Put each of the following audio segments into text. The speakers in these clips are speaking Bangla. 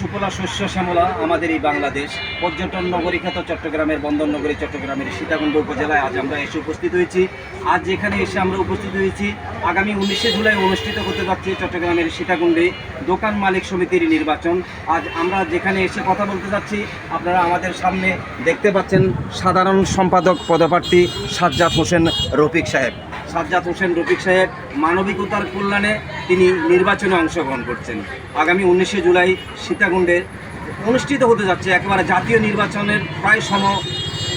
সুফলা শস্য শ্যামলা, আমাদের এই বাংলাদেশ। পর্যটন নগরী খ্যাত চট্টগ্রামের, বন্দর নগরী চট্টগ্রামের সীতাকুণ্ড উপজেলায় আজ আমরা এসে উপস্থিত হয়েছি। আজ এখানে এসে আমরা উপস্থিত হয়েছি আগামী উনিশে জুলাই অনুষ্ঠিত হতে যাচ্ছে চট্টগ্রামের সীতাকুণ্ডে দোকান মালিক সমিতির নির্বাচন। আজ আমরা যেখানে এসে কথা বলতে যাচ্ছি, আপনারা আমাদের সামনে দেখতে পাচ্ছেন সাধারণ সম্পাদক পদপ্রার্থী সাজ্জাদ হোসেন রফিক সাহেব। সাজ্জাদ হোসেন রফিক সাহেব মানবিকতার কল্যাণে তিনি নির্বাচনে অংশগ্রহণ করছেন। আগামী উনিশে জুলাই সীতাকুণ্ডে অনুষ্ঠিত হতে যাচ্ছে একেবারে জাতীয় নির্বাচনের প্রায় সম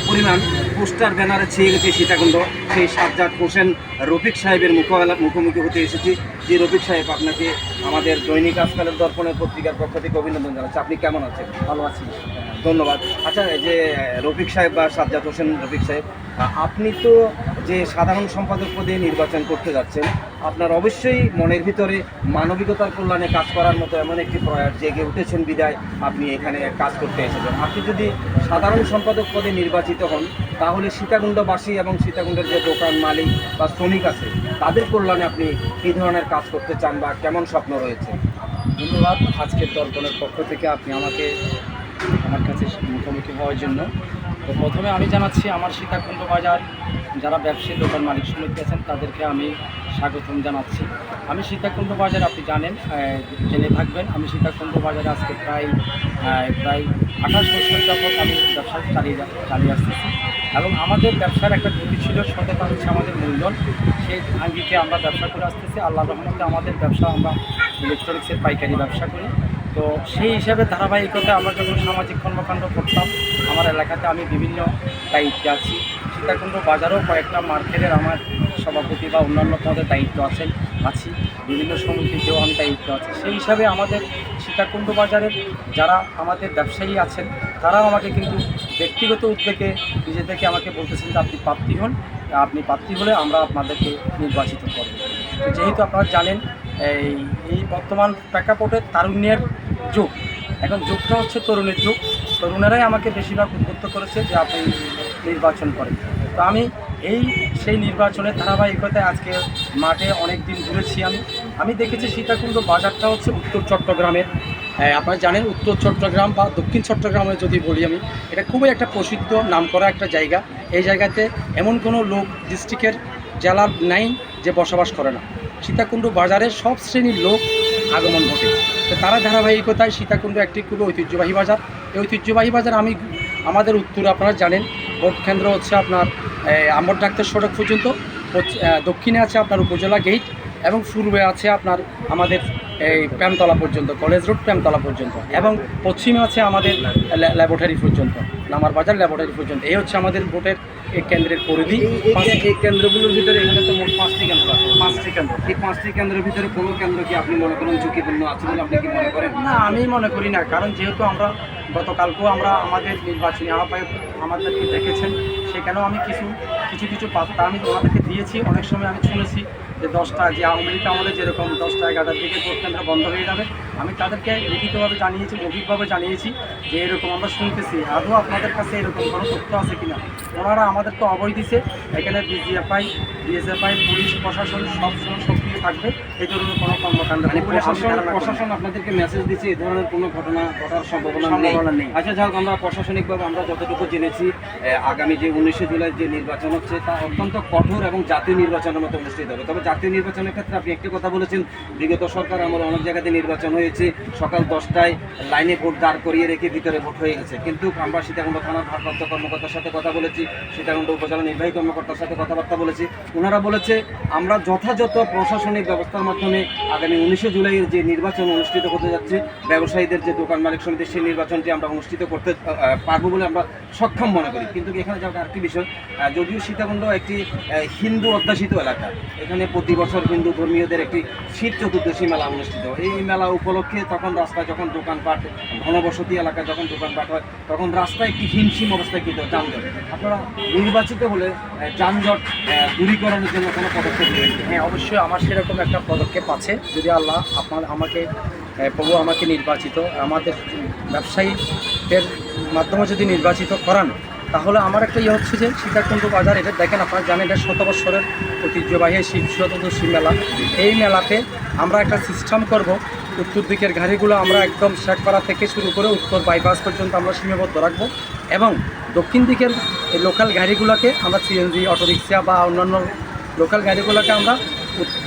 পরিমাণ পোস্টার ব্যানারে ছেয়ে গেছে সীতাকুণ্ড। সেই সাজ্জাদ হোসেন রফিক সাহেবের মুখোবেলা মুখোমুখি হতে এসেছি। যে রফিক সাহেব আপনাকে আমাদের দৈনিক আজকালের দর্পণের পত্রিকার পক্ষ থেকে অভিনন্দন জানাচ্ছি। আপনি কেমন আছেন? ভালো আছি। ধন্যবাদ। আচ্ছা এই যে রফিক সাহেব বা সাজ্জাদ হোসেন রফিক সাহেব আপনি তো যে সাধারণ সম্পাদক পদে নির্বাচন করতে যাচ্ছেন, আপনার অবশ্যই মনের ভিতরে মানবিকতার কল্যাণে কাজ করার মতো এমন একটি প্রয়াস জেগে উঠেছেন বিদায় আপনি এখানে কাজ করতে এসেছেন। আপনি যদি সাধারণ সম্পাদক পদে নির্বাচিত হন, তাহলে সীতাকুণ্ডবাসী এবং সীতাকুণ্ডের যে দোকান মালিক বা শ্রমিক আছে, তাদের কল্যাণে আপনি কী ধরনের কাজ করতে চান বা কেমন স্বপ্ন রয়েছে? ধন্যবাদ। আজকের দর্পণের পক্ষ থেকে আপনি আমাকে আমার কাছে মুখোমুখি হওয়ার জন্য। তো প্রথমে আমি জানাচ্ছি, আমার সীতাকুণ্ড বাজার যারা ব্যবসায়ী, দোকান মালিক সমিতি আছেন, তাদেরকে আমি স্বাগতম জানাচ্ছি। আমি সীতাকুণ্ড বাজার, আপনি জানেন জেনে থাকবেন, আমি সীতাকুণ্ড বাজারে আজকে প্রায় প্রায় আঠাশ বছর যাবত আমি ব্যবসা চালিয়ে চালিয়ে আসতেছি। এবং আমাদের ব্যবসার একটা নীতি ছিল সততা হচ্ছে আমাদের মূলধন। সেই আঙ্গিকে আমরা ব্যবসা করে আসতেছি। আল্লাহ রহমতে আমাদের ব্যবসা, আমরা ইলেকট্রনিক্সের পাইকারি ব্যবসা করি। তো সেই হিসাবে ধারাবাহিকতায় আমরা যখন সামাজিক কর্মকাণ্ড করতাম, আমার এলাকাতে আমি বিভিন্ন দায়িত্বে আছি। সীতাকুণ্ড বাজারেও কয়েকটা মার্কেটের আমার সভাপতি বা অন্যান্য পদের দায়িত্ব আছেন, আছি। বিভিন্ন সমিতিতেও আমি দায়িত্ব আছি। সেই হিসাবে আমাদের সীতাকুণ্ড বাজারের যারা আমাদের ব্যবসায়ী আছেন, তারাও আমাকে কিন্তু ব্যক্তিগত উদ্যোগে নিজেদেরকে আমাকে বলতেছেন যে আপনি প্রাপ্তি হন। আপনি প্রাপ্তি হলে আমরা আপনাদেরকে নির্বাচিত করব। যেহেতু আপনারা জানেন, এই এই বর্তমান প্রেক্ষাপটে তারুণ্যের যুগ এখন যুগটা হচ্ছে তরুণের যুগ। তরুণেরাই আমাকে বেশিরভাগ উদ্বুদ্ধ করেছে যে আপনি নির্বাচন করেন। তো আমি এই সেই নির্বাচনের ধারাবাহিকতায় আজকে মাঠে অনেক দিন ঘুরেছি আমি। আমি দেখেছি সীতাকুণ্ড বাজারটা হচ্ছে উত্তর চট্টগ্রামের। আপনারা জানেন উত্তর চট্টগ্রাম বা দক্ষিণ চট্টগ্রামে যদি বলি আমি, এটা খুবই একটা প্রসিদ্ধ নামকরা একটা জায়গা। এই জায়গাতে এমন কোনো লোক ডিস্ট্রিক্টের জেলার নাই যে বসবাস করে না। সীতাকুণ্ড বাজারে সব শ্রেণির লোক আগমন ঘটে। তারা ধারাবাহিকতায় সীতাকুণ্ড একটি খুবই ঐতিহ্যবাহী বাজার। এই ঐতিহ্যবাহী বাজার আমি আমাদের উত্তরে আপনারা জানেন, ভোট কেন্দ্র হচ্ছে আপনার আমর ডাক্তার সড়ক পর্যন্ত। দক্ষিণে আছে আপনার উপজেলা গেট এবং পূর্বে আছে আপনার আমাদের এই প্রেমতলা পর্যন্ত, কলেজ রোড প্রেমতলা পর্যন্ত এবং পশ্চিমে আছে আমাদের ল্যা- ল্যাবরেটরি পর্যন্ত, নামার বাজার ল্যাবরেটরি পর্যন্ত। এই হচ্ছে আমাদের ভোটের এই কেন্দ্রের পরিধি? এই কেন্দ্রগুলোর ভিতরে এখানে তো মোট পাঁচটি কেন্দ্র আছে। পাঁচটি কেন্দ্র। এই পাঁচটি কেন্দ্রের ভিতরে কোনো কেন্দ্র কি আপনি মনে করেন ঝুঁকিপূর্ণ আছে বলে আপনি কি মনে করেন? না আমি মনে করি না। কারণ যেহেতু আমরা গতকালকেও আমরা আমাদের নির্বাচনী আহ্বায়ক আমাদেরকে দেখেছেন সেখানেও আমি কিছু কিছু কিছু বার্তা আমি ওনাদেরকে দিয়েছি। অনেক সময় আমি শুনেছি যে দশটা যে আওয়ামী লীগ আমলে যেরকম দশটা এগারোটার দিকে ভোট কেন্দ্র বন্ধ হয়ে যাবে। আমি তাদেরকে লিখিতভাবে জানিয়েছি মৌখিকভাবে জানিয়েছি যে এরকম আমরা শুনতেছি। আদৌ আপনাদের কাছে এরকম কোনো তথ্য আছে কিনা? ওনারা আমাদেরকে অবৈ দিছে। এখানে বিজিএফআই বিএসএফআই পুলিশ প্রশাসন সব সময় সক্রিয় থাকবে। এই ধরনের কোনো কর্মকাণ্ড মানে প্রশাসন আপনাদেরকে মেসেজ দিচ্ছে এই ধরনের কোনো ঘটনা ঘটার সম্ভাবনা নেই সম্ভাবনা নেই। আচ্ছা যাক আমরা প্রশাসনিকভাবে আমরা যতটুকু জেনেছি আগামী যে উনিশে জুলাই যে নির্বাচন হচ্ছে তা অত্যন্ত কঠোর এবং জাতীয় নির্বাচনের মতো অনুষ্ঠিত হবে। তবে জাতীয় নির্বাচনের ক্ষেত্রে আপনি একটি কথা বলেছেন বিগত সরকার আমলে অনেক জায়গাতে নির্বাচন হয়েছে, সকাল দশটায় লাইনে ভোট দাঁড় করিয়ে রেখে ভিতরে ভোট হয়ে গেছে। কিন্তু আমরা সীতাকুণ্ড থানার ভারপ্রাপ্ত কর্মকর্তার সাথে কথা বলেছি, সীতাকুণ্ড উপজেলা নির্বাহী কর্মকর্তার সাথে কথাবার্তা বলেছি। ওনারা বলেছে, আমরা যথাযথ প্রশাসনিক ব্যবস্থার মাধ্যমে আগামী উনিশে জুলাইয়ের যে নির্বাচন অনুষ্ঠিত হতে যাচ্ছে, ব্যবসায়ীদের যে দোকান মালিক সমিতির সেই নির্বাচনটি আমরা অনুষ্ঠিত করতে পারব বলে আমরা সক্ষম মনে করি। কিন্তু এখানে যাওয়ার আরেকটি বিষয় যদিও সীতাকুণ্ড একটি হিন্দু অধ্যাসিত এলাকা, এখানে প্রতি বছর হিন্দু ধর্মীয়দের একটি শীত চতুর্দশী মেলা অনুষ্ঠিত এই মেলা উপলক্ষে তখন রাস্তায় যখন দোকানপাট, ঘনবসতি এলাকায় যখন দোকানপাট হয়, তখন রাস্তায় একটি হিমশিম অবস্থায় কিন্তু যানজট। আপনারা নির্বাচিত হলে যানজট দূরীকরণের জন্য কোনো পদক্ষেপ নেবেন হ্যাঁ অবশ্যই আমার সেরকম একটা পদক্ষেপ আছে। যদি আল্লাহ আপনার আমাকে প্রভু আমাকে নির্বাচিত, আমাদের ব্যবসায়ীদের মাধ্যমে যদি নির্বাচিত করান, তাহলে আমার একটা ইয়ে হচ্ছে যে সীতাকুণ্ড বাজার, এটা দেখেন আপনারা জানেন, এটা শত বৎসরের ঐতিহ্যবাহী শিব চতুর্দশী মেলা। এই মেলাতে আমরা একটা সিস্টেম করব উত্তর দিকের গাড়িগুলো আমরা একদম শেখপাড়া থেকে শুরু করে উত্তর বাইপাস পর্যন্ত আমরা সীমাবদ্ধ রাখব এবং দক্ষিণ দিকের লোকাল গাড়িগুলোকে আমরা সিএনজি অটোরিক্সা বা অন্যান্য লোকাল গাড়িগুলোকে আমরা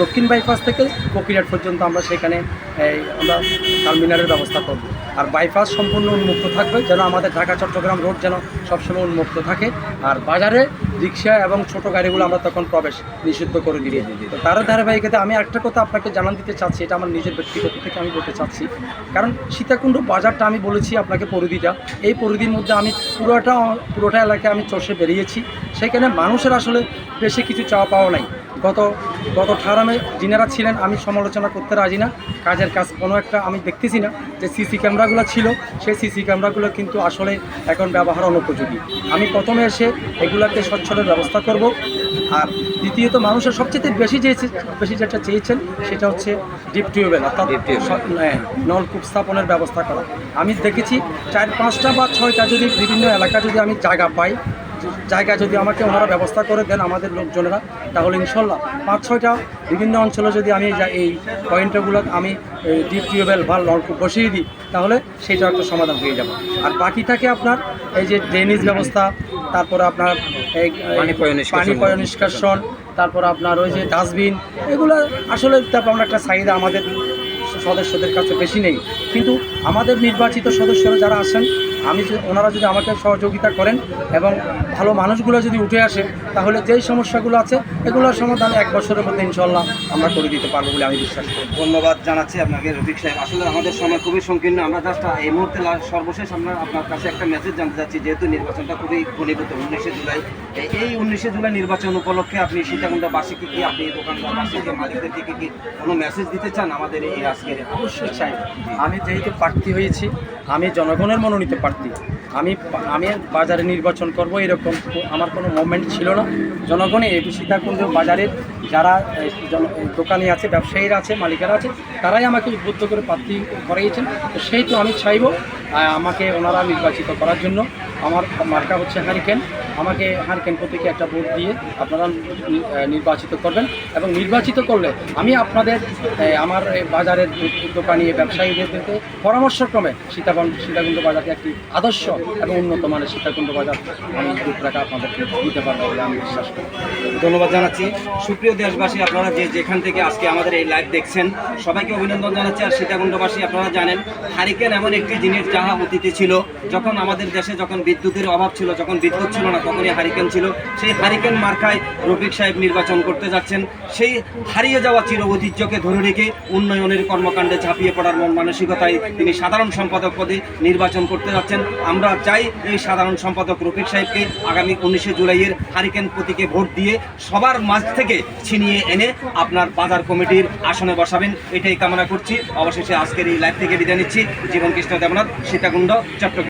দক্ষিণ বাইপাস থেকে কোকিরাট পর্যন্ত আমরা সেখানে আমরা টার্মিনালের ব্যবস্থা করব। আর বাইপাস সম্পূর্ণ উন্মুক্ত থাকবে যেন আমাদের ঢাকা চট্টগ্রাম রোড যেন সবসময় উন্মুক্ত থাকে। আর বাজারে রিক্সা এবং ছোট গাড়িগুলো আমরা তখন প্রবেশ নিষিদ্ধ করে দিয়ে দিই তো তার ধারাবাহিকতা আমি একটা কথা আপনাকে জানান দিতে চাচ্ছি এটা আমার নিজের ব্যক্তিগত থেকে আমি বলতে চাচ্ছি। কারণ সীতাকুণ্ড বাজারটা আমি বলেছি আপনাকে পরিধিটা। এই পরিধির মধ্যে আমি পুরোটা পুরোটা এলাকায় আমি চষে বেরিয়েছি। সেখানে মানুষের আসলে বেশি কিছু চাওয়া পাওয়া নাই। গত গত ঠারামে যিনারা ছিলেন আমি সমালোচনা করতে রাজি না। কাজের কাজ কোনো একটা আমি দেখতেছি না যে সিসি ক্যামেরাগুলো ছিল। সেই সিসি ক্যামেরাগুলো কিন্তু আসলে এখন ব্যবহার অনুপযোগী। আমি প্রথমে এসে এগুলাকে স্বচ্ছলের ব্যবস্থা করব। আর দ্বিতীয়ত মানুষের সবচেয়ে বেশি চেয়েছে বেশি যেটা চেয়েছেন সেটা হচ্ছে ডিপ টিউবওয়েল অর্থাৎ হ্যাঁ, নলকূপ স্থাপনের ব্যবস্থা করা। আমি দেখেছি চার পাঁচটা বা ছয়টা যদি বিভিন্ন এলাকা যদি আমি জায়গা পাই জায়গা যদি আমাকে ওনারা ব্যবস্থা করে দেন আমাদের লোকজনেরা তাহলে ইনশাল্লাহ পাঁচ ছয়টা বিভিন্ন অঞ্চলে যদি আমি এই পয়েন্টগুলো আমি ডিপ টিউবওয়েল বা নলকূপ বসিয়ে দিই তাহলে সেটা একটা সমাধান হয়ে যাবে আর বাকি থাকে আপনার এই যে ড্রেনেজ ব্যবস্থা তারপরে আপনার। পানি পয় নিষ্কাশন তারপর আপনার ওই যে ডাস্টবিন এগুলো আসলে তারপর আমরা একটা চাহিদা আমাদের সদস্যদের কাছে বেশি নেই কিন্তু আমাদের নির্বাচিত সদস্যরা যারা আসেন আমি ওনারা যদি আমাকে সহযোগিতা করেন এবং ভালো মানুষগুলো যদি উঠে আসে তাহলে যেই সমস্যাগুলো আছে এগুলোর সমাধান এক বছরের মধ্যে ইনশাল্লাহ আমরা করে দিতে পারব বলে আমি বিশ্বাস করি। ধন্যবাদ জানাচ্ছি আপনাকে রফিক সাহেব। আসলে আমাদের সময় খুবই সংকীর্ণ। আমরা জাস্ট এই মুহূর্তে সর্বশেষ আমরা আপনার কাছে একটা মেসেজ জানতে চাচ্ছি। যেহেতু নির্বাচনটা খুবই ঘনীভূত উনিশে জুলাই। এই- এই উনিশে জুলাই নির্বাচন উপলক্ষে আপনি সীতাকুণ্ডবাসীকে কি আপনি দোকানদারবাসীকে মালিকদেরকে কি কোনো মেসেজ দিতে চান আমাদের এই আজকের? অবশ্যই চাই। আমি যেহেতু প্রার্থী হয়েছি, আমি জনগণের মনোনীত প্রার্থী। আমি আমি বাজারে নির্বাচন করব, এরকম আমার কোনো মুভমেন্ট ছিল না। জনগণে এই সীতাকুণ্ড বাজারের যারা দোকানি আছে, ব্যবসায়ীরা আছে, মালিকেরা আছে, তারাই আমাকে উদ্বুদ্ধ করে প্রার্থী করিয়েছেন তো সেই তো আমি চাইব আমাকে ওনারা নির্বাচিত করার জন্য। আমার মার্কা হচ্ছে হারিকেন আমাকে হারিকেন প্রতীকে একটা ভোট দিয়ে আপনারা নির্বাচিত করবেন এবং নির্বাচিত করলে আমি আপনাদের আমার বাজারের দোকানি ব্যবসায়ীদেরকে পরামর্শক্রমে সীতাকুণ্ড সীতাকুণ্ড বাজারকে একটি আদর্শ এবং উন্নত মানের সীতাকুণ্ড বাজার আমি টাকা আপনাদেরকে দিতে পারব বলে আমি বিশ্বাস করি। ধন্যবাদ জানাচ্ছি। সুপ্রিয় দেশবাসী, আপনারা যে যেখান থেকে আজকে আমাদের এই লাইভ দেখছেন, সবাইকে অভিনন্দন জানাচ্ছি। আর সীতাকুণ্ডবাসী, আপনারা জানেন হারিকেন এমন একটি জিনিস, যাহা অতীতে ছিল। যখন আমাদের দেশে যখন বিদ্যুতের অভাব ছিল, যখন বিদ্যুৎ ছিল না তখনই হারিকেন ছিল, সেই হারিকেন মার্কায় রফিক সাহেব নির্বাচন করতে যাচ্ছেন। সেই হারিয়ে যাওয়া চির ঐতিহ্যকে ধরে রেখে উন্নয়নের কর্মকাণ্ডে ঝাঁপিয়ে পড়ার মন মানসিকতায় তিনি সাধারণ সম্পাদক পদে নির্বাচন করতে যাচ্ছেন। আমরা চাই এই সাধারণ সম্পাদক রফিক সাহেবকে আগামী উনিশে জুলাইয়ের হারিকেন প্রতীকে ভোট দিয়ে সবার মাঝ থেকে ছিনিয়ে এনে আপনার বাজার কমিটির আসনে বসাবেন। এটাই কামনা করছি। অবশেষে আজকের এই লাইভ থেকে বিদায় নিচ্ছি। জীবন কৃষ্ণ দেবনাথ, সীতাকুণ্ড, চট্টগ্রাম।